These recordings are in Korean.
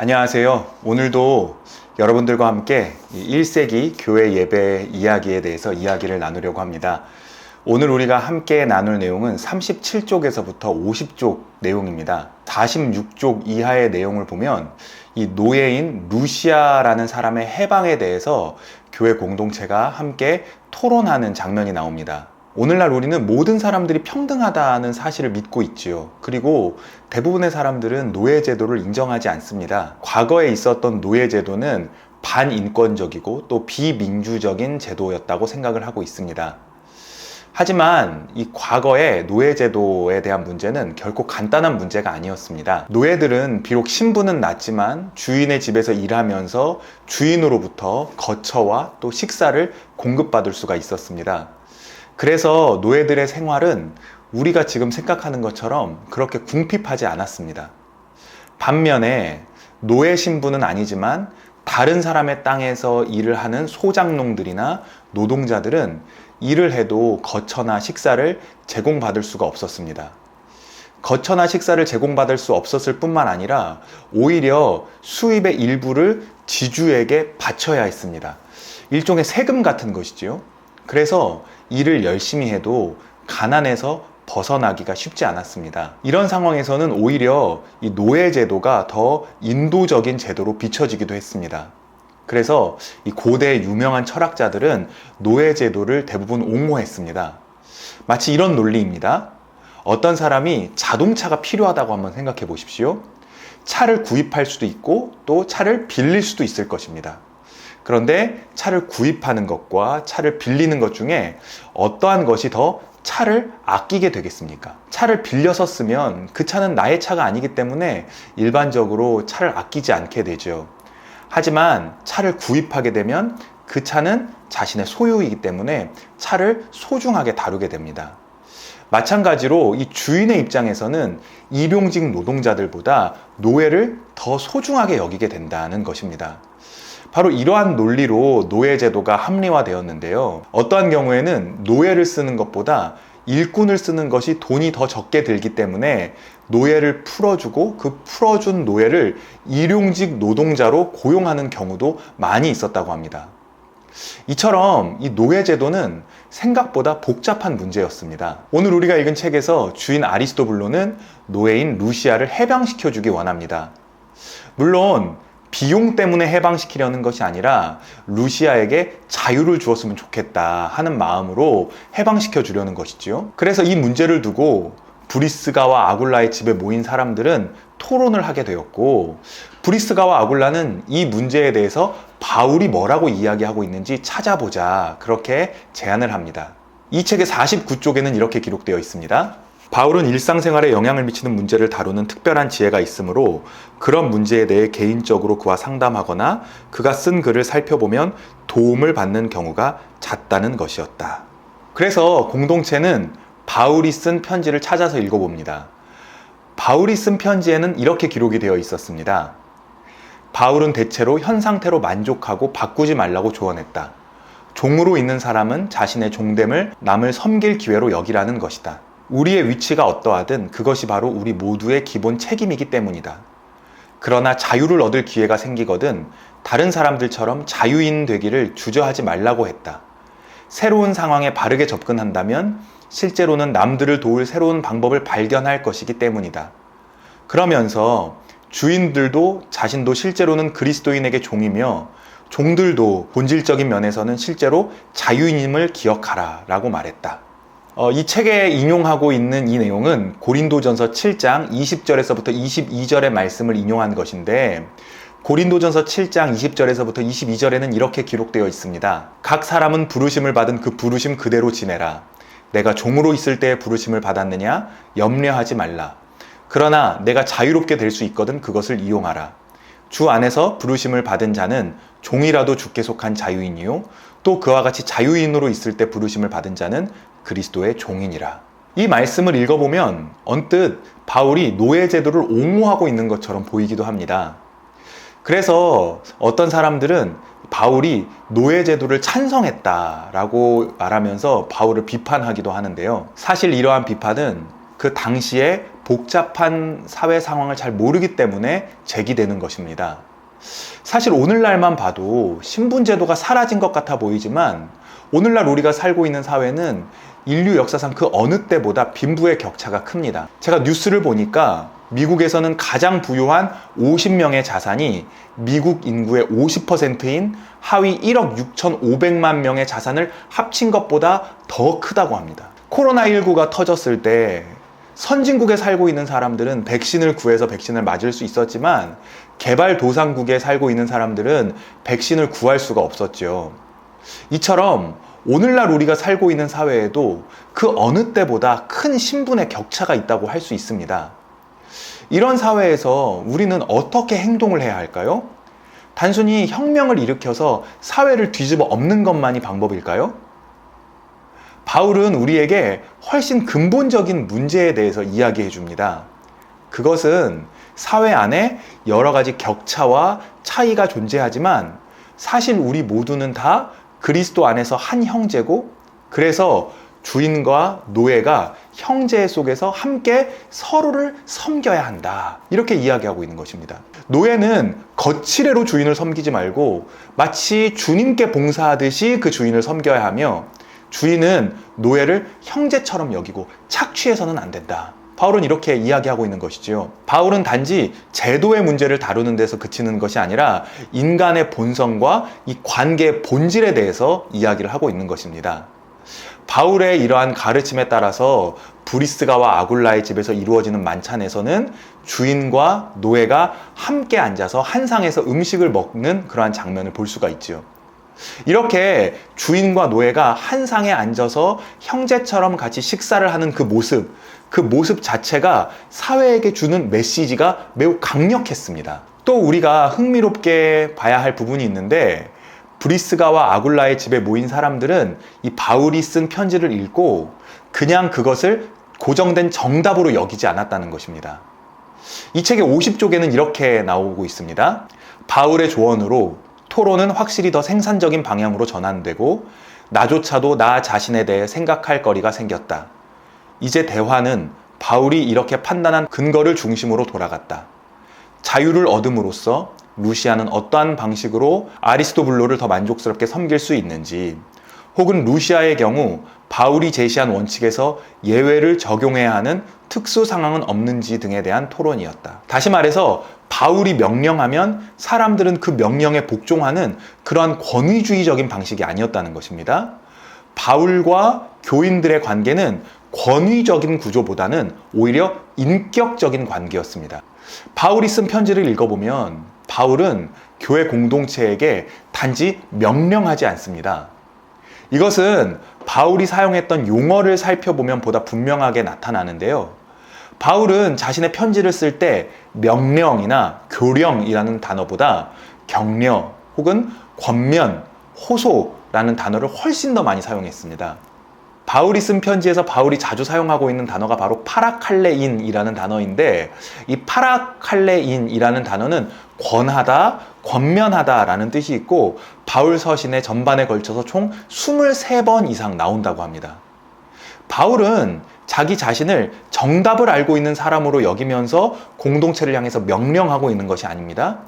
안녕하세요. 오늘도 여러분들과 함께 1세기 교회 예배 이야기에 대해서 이야기를 나누려고 합니다. 오늘 우리가 함께 나눌 내용은 37쪽에서부터 50쪽 내용입니다. 46쪽 이하의 내용을 보면 이 노예인 루시아라는 사람의 해방에 대해서 교회 공동체가 함께 토론하는 장면이 나옵니다. 오늘날 우리는 모든 사람들이 평등하다는 사실을 믿고 있지요. 그리고 대부분의 사람들은 노예제도를 인정하지 않습니다. 과거에 있었던 노예제도는 반인권적이고 또 비민주적인 제도였다고 생각을 하고 있습니다. 하지만 이 과거의 노예제도에 대한 문제는 결코 간단한 문제가 아니었습니다. 노예들은 비록 신분은 낮지만 주인의 집에서 일하면서 주인으로부터 거처와 또 식사를 공급받을 수가 있었습니다. 그래서 노예들의 생활은 우리가 지금 생각하는 것처럼 그렇게 궁핍하지 않았습니다. 반면에 노예 신분은 아니지만 다른 사람의 땅에서 일을 하는 소장농들이나 노동자들은 일을 해도 거처나 식사를 제공받을 수가 없었습니다. 거처나 식사를 제공받을 수 없었을 뿐만 아니라 오히려 수입의 일부를 지주에게 바쳐야 했습니다. 일종의 세금 같은 것이지요. 그래서 일을 열심히 해도 가난에서 벗어나기가 쉽지 않았습니다. 이런 상황에서는 오히려 이 노예 제도가 더 인도적인 제도로 비춰지기도 했습니다. 그래서 이 고대 유명한 철학자들은 노예 제도를 대부분 옹호했습니다. 마치 이런 논리입니다. 어떤 사람이 자동차가 필요하다고 한번 생각해 보십시오. 차를 구입할 수도 있고 또 차를 빌릴 수도 있을 것입니다. 그런데 차를 구입하는 것과 차를 빌리는 것 중에 어떠한 것이 더 차를 아끼게 되겠습니까? 차를 빌려서 쓰면 그 차는 나의 차가 아니기 때문에 일반적으로 차를 아끼지 않게 되죠. 하지만 차를 구입하게 되면 그 차는 자신의 소유이기 때문에 차를 소중하게 다루게 됩니다. 마찬가지로 이 주인의 입장에서는 일용직 노동자들보다 노예를 더 소중하게 여기게 된다는 것입니다. 바로 이러한 논리로 노예제도가 합리화되었는데요. 어떠한 경우에는 노예를 쓰는 것보다 일꾼을 쓰는 것이 돈이 더 적게 들기 때문에 노예를 풀어주고 그 풀어준 노예를 일용직 노동자로 고용하는 경우도 많이 있었다고 합니다. 이처럼 이 노예제도는 생각보다 복잡한 문제였습니다. 오늘 우리가 읽은 책에서 주인 아리스토블로는 노예인 루시아를 해방시켜주기 원합니다. 물론 비용 때문에 해방시키려는 것이 아니라 루시아에게 자유를 주었으면 좋겠다 하는 마음으로 해방시켜 주려는 것이지요. 그래서 이 문제를 두고 브리스가와 아굴라의 집에 모인 사람들은 토론을 하게 되었고 브리스가와 아굴라는 이 문제에 대해서 바울이 뭐라고 이야기하고 있는지 찾아보자 그렇게 제안을 합니다. 이 책의 49쪽에는 이렇게 기록되어 있습니다. 바울은 일상생활에 영향을 미치는 문제를 다루는 특별한 지혜가 있으므로 그런 문제에 대해 개인적으로 그와 상담하거나 그가 쓴 글을 살펴보면 도움을 받는 경우가 잦다는 것이었다. 그래서 공동체는 바울이 쓴 편지를 찾아서 읽어봅니다. 바울이 쓴 편지에는 이렇게 기록이 되어 있었습니다. 바울은 대체로 현 상태로 만족하고 바꾸지 말라고 조언했다. 종으로 있는 사람은 자신의 종됨을 남을 섬길 기회로 여기라는 것이다. 우리의 위치가 어떠하든 그것이 바로 우리 모두의 기본 책임이기 때문이다. 그러나 자유를 얻을 기회가 생기거든 다른 사람들처럼 자유인 되기를 주저하지 말라고 했다. 새로운 상황에 바르게 접근한다면 실제로는 남들을 도울 새로운 방법을 발견할 것이기 때문이다. 그러면서 주인들도 자신도 실제로는 그리스도인에게 종이며 종들도 본질적인 면에서는 실제로 자유인임을 기억하라 라고 말했다. 어, 이 책에 인용하고 있는 이 내용은 고린도전서 7장 20절에서부터 22절의 말씀을 인용한 것인데 고린도전서 7장 20절에서부터 22절에는 이렇게 기록되어 있습니다. 각 사람은 부르심을 받은 그 부르심 그대로 지내라. 내가 종으로 있을 때 부르심을 받았느냐? 염려하지 말라. 그러나 내가 자유롭게 될 수 있거든 그것을 이용하라. 주 안에서 부르심을 받은 자는 종이라도 주께 속한 자유인이요. 또 그와 같이 자유인으로 있을 때 부르심을 받은 자는 그리스도의 종이니라. 이 말씀을 읽어보면 언뜻 바울이 노예제도를 옹호하고 있는 것처럼 보이기도 합니다. 그래서 어떤 사람들은 바울이 노예제도를 찬성했다라고 말하면서 바울을 비판하기도 하는데요. 사실 이러한 비판은 그 당시에 복잡한 사회 상황을 잘 모르기 때문에 제기되는 것입니다. 사실 오늘날만 봐도 신분제도가 사라진 것 같아 보이지만 오늘날 우리가 살고 있는 사회는 인류 역사상 그 어느 때보다 빈부의 격차가 큽니다. 제가 뉴스를 보니까 미국에서는 가장 부유한 50명의 자산이 미국 인구의 50%인 하위 1억 6,500만 명의 자산을 합친 것보다 더 크다고 합니다. 코로나19가 터졌을 때 선진국에 살고 있는 사람들은 백신을 구해서 백신을 맞을 수 있었지만 개발도상국에 살고 있는 사람들은 백신을 구할 수가 없었죠. 이처럼 오늘날 우리가 살고 있는 사회에도 그 어느 때보다 큰 신분의 격차가 있다고 할 수 있습니다. 이런 사회에서 우리는 어떻게 행동을 해야 할까요? 단순히 혁명을 일으켜서 사회를 뒤집어 엎는 것만이 방법일까요? 바울은 우리에게 훨씬 근본적인 문제에 대해서 이야기해 줍니다. 그것은 사회 안에 여러 가지 격차와 차이가 존재하지만 사실 우리 모두는 다 그리스도 안에서 한 형제고 그래서 주인과 노예가 형제 속에서 함께 서로를 섬겨야 한다. 이렇게 이야기하고 있는 것입니다. 노예는 거칠애로 주인을 섬기지 말고 마치 주님께 봉사하듯이 그 주인을 섬겨야 하며 주인은 노예를 형제처럼 여기고 착취해서는 안 된다. 바울은 이렇게 이야기하고 있는 것이지요. 바울은 단지 제도의 문제를 다루는 데서 그치는 것이 아니라 인간의 본성과 이 관계의 본질에 대해서 이야기를 하고 있는 것입니다. 바울의 이러한 가르침에 따라서 브리스가와 아굴라의 집에서 이루어지는 만찬에서는 주인과 노예가 함께 앉아서 한 상에서 음식을 먹는 그러한 장면을 볼 수가 있지요. 이렇게 주인과 노예가 한 상에 앉아서 형제처럼 같이 식사를 하는 그 모습, 그 모습 자체가 사회에게 주는 메시지가 매우 강력했습니다. 또 우리가 흥미롭게 봐야 할 부분이 있는데 브리스가와 아굴라의 집에 모인 사람들은 이 바울이 쓴 편지를 읽고 그냥 그것을 고정된 정답으로 여기지 않았다는 것입니다. 이 책의 50쪽에는 이렇게 나오고 있습니다. 바울의 조언으로 토론은 확실히 더 생산적인 방향으로 전환되고 나조차도 나 자신에 대해 생각할 거리가 생겼다. 이제 대화는 바울이 이렇게 판단한 근거를 중심으로 돌아갔다. 자유를 얻음으로써 루시아는 어떠한 방식으로 아리스토블로를 더 만족스럽게 섬길 수 있는지, 혹은 루시아의 경우 바울이 제시한 원칙에서 예외를 적용해야 하는 특수 상황은 없는지 등에 대한 토론이었다. 다시 말해서 바울이 명령하면 사람들은 그 명령에 복종하는 그러한 권위주의적인 방식이 아니었다는 것입니다. 바울과 교인들의 관계는 권위적인 구조보다는 오히려 인격적인 관계였습니다. 바울이 쓴 편지를 읽어보면 바울은 교회 공동체에게 단지 명령하지 않습니다. 이것은 바울이 사용했던 용어를 살펴보면 보다 분명하게 나타나는데요. 바울은 자신의 편지를 쓸 때 명령이나 교령이라는 단어보다 격려 혹은 권면, 호소라는 단어를 훨씬 더 많이 사용했습니다. 바울이 쓴 편지에서 바울이 자주 사용하고 있는 단어가 바로 파라칼레인이라는 단어인데 이 파라칼레인이라는 단어는 권하다, 권면하다라는 뜻이 있고 바울 서신의 전반에 걸쳐서 총 23번 이상 나온다고 합니다. 바울은 자기 자신을 정답을 알고 있는 사람으로 여기면서 공동체를 향해서 명령하고 있는 것이 아닙니다.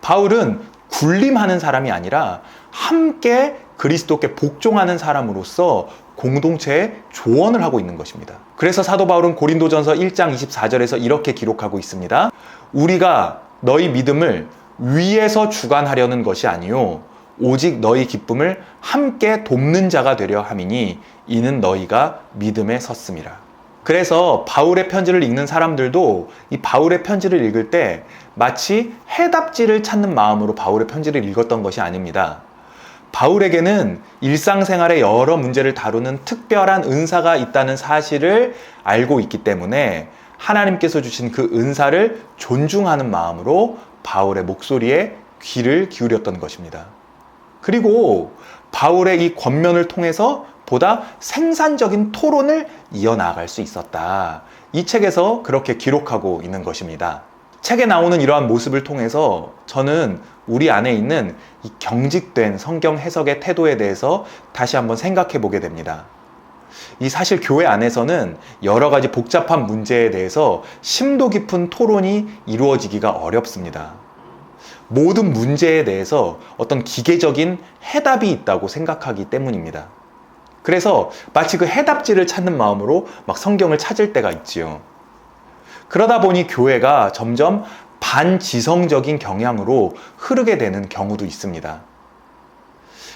바울은 군림하는 사람이 아니라 함께 그리스도께 복종하는 사람으로서 공동체에 조언을 하고 있는 것입니다. 그래서 사도 바울은 고린도전서 1장 24절에서 이렇게 기록하고 있습니다. 우리가 너희 믿음을 위에서 주관하려는 것이 아니요 오직 너희 기쁨을 함께 돕는 자가 되려 함이니 이는 너희가 믿음에 섰음이라. 그래서 바울의 편지를 읽는 사람들도 이 바울의 편지를 읽을 때 마치 해답지를 찾는 마음으로 바울의 편지를 읽었던 것이 아닙니다. 바울에게는 일상생활의 여러 문제를 다루는 특별한 은사가 있다는 사실을 알고 있기 때문에 하나님께서 주신 그 은사를 존중하는 마음으로 바울의 목소리에 귀를 기울였던 것입니다. 그리고 바울의 이 권면을 통해서 보다 생산적인 토론을 이어나갈 수 있었다. 이 책에서 그렇게 기록하고 있는 것입니다. 책에 나오는 이러한 모습을 통해서 저는 우리 안에 있는 이 경직된 성경 해석의 태도에 대해서 다시 한번 생각해 보게 됩니다. 이 사실 교회 안에서는 여러 가지 복잡한 문제에 대해서 심도 깊은 토론이 이루어지기가 어렵습니다. 모든 문제에 대해서 어떤 기계적인 해답이 있다고 생각하기 때문입니다. 그래서 마치 그 해답지를 찾는 마음으로 막 성경을 찾을 때가 있지요. 그러다 보니 교회가 점점 반지성적인 경향으로 흐르게 되는 경우도 있습니다.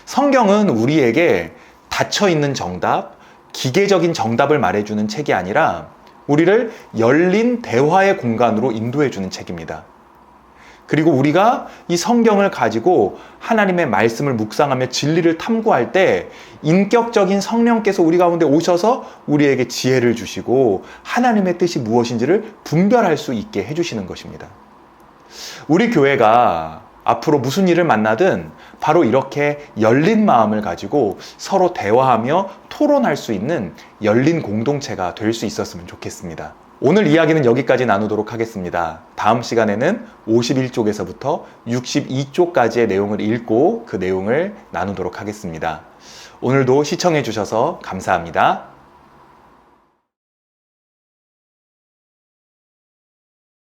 성경은 우리에게 닫혀 있는 정답, 기계적인 정답을 말해주는 책이 아니라 우리를 열린 대화의 공간으로 인도해주는 책입니다. 그리고 우리가 이 성경을 가지고 하나님의 말씀을 묵상하며 진리를 탐구할 때 인격적인 성령께서 우리 가운데 오셔서 우리에게 지혜를 주시고 하나님의 뜻이 무엇인지를 분별할 수 있게 해주시는 것입니다. 우리 교회가 앞으로 무슨 일을 만나든 바로 이렇게 열린 마음을 가지고 서로 대화하며 토론할 수 있는 열린 공동체가 될 수 있었으면 좋겠습니다. 오늘 이야기는 여기까지 나누도록 하겠습니다. 다음 시간에는 51쪽에서부터 62쪽까지의 내용을 읽고 그 내용을 나누도록 하겠습니다. 오늘도 시청해 주셔서 감사합니다.